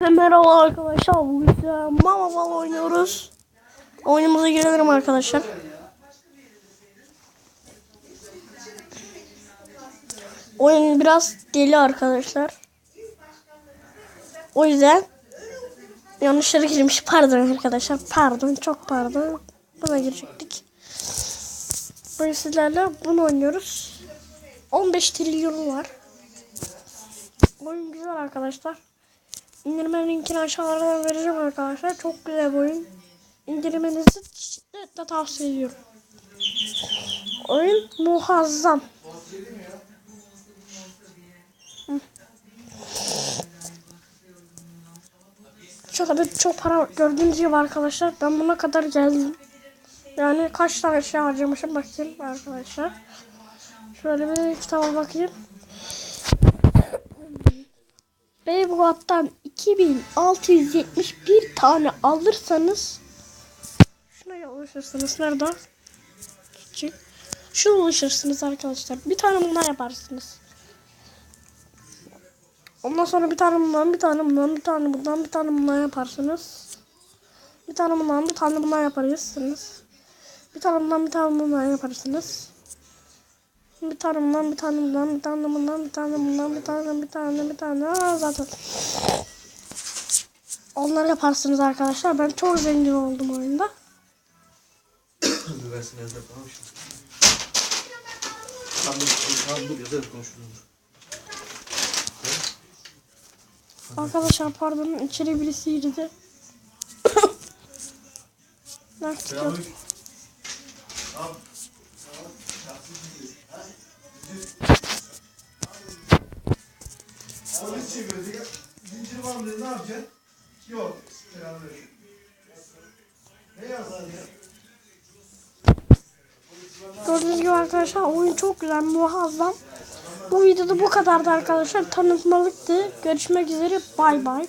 Merhaba arkadaşlar. Bugün Mama Ball oynuyoruz. Oyunumuza girelim arkadaşlar. Oyun biraz deli arkadaşlar. O yüzden yanlışlara girmiş. Pardon arkadaşlar. Pardon. Çok pardon. Buna girecektik. Bugün sizlerle bunu oynuyoruz. 15 trilyonu var. Oyun güzel arkadaşlar. İndirme linkini aşağılara vereceğim arkadaşlar. Çok güzel bir oyun. İndirmenizi şiddetle tavsiye ediyorum. Oyun muazzam. Şöyle bir çok para gördüğünüz gibi arkadaşlar. Ben buna kadar geldim. Yani kaç tane şey harcamışım bakayım arkadaşlar. Şöyle bir kitaba bakayım. Beybuat'tan 2671 tane alırsanız şuna ulaşırsınız. Nerede? Küçük. Şuna ulaşırsınız arkadaşlar. Bir tane bundan yaparsınız. Ondan sonra bir tane bundan, bir tane bundan, bir tane bundan, bir tane bundan yaparsınız. Bir tane bundan, bir tane bundan yaparsınız. Bir tane bundan, bir tane bundan yaparsınız. Bir tane bir tane bir tane bir tane bir tane, bir tane, bir tane. Aa, zaten. Onları yaparsınız arkadaşlar. Ben çok zengin oldum oyunda. Seni evde konuşayım. Tamam dur, dur yazarız konuşuruz. Arkadaşlar pardon içeri birisi girdi. Nakit yok. Polis ya. Zincir var mı ne yapacaksın? Yok. Selamünaleyküm. Ne yazdın ya? Gördüğünüz gibi arkadaşlar oyun çok güzel, muazzam. Bu videoda bu kadardı arkadaşlar. Tanıtmalıktı. Görüşmek üzere. Bay bay.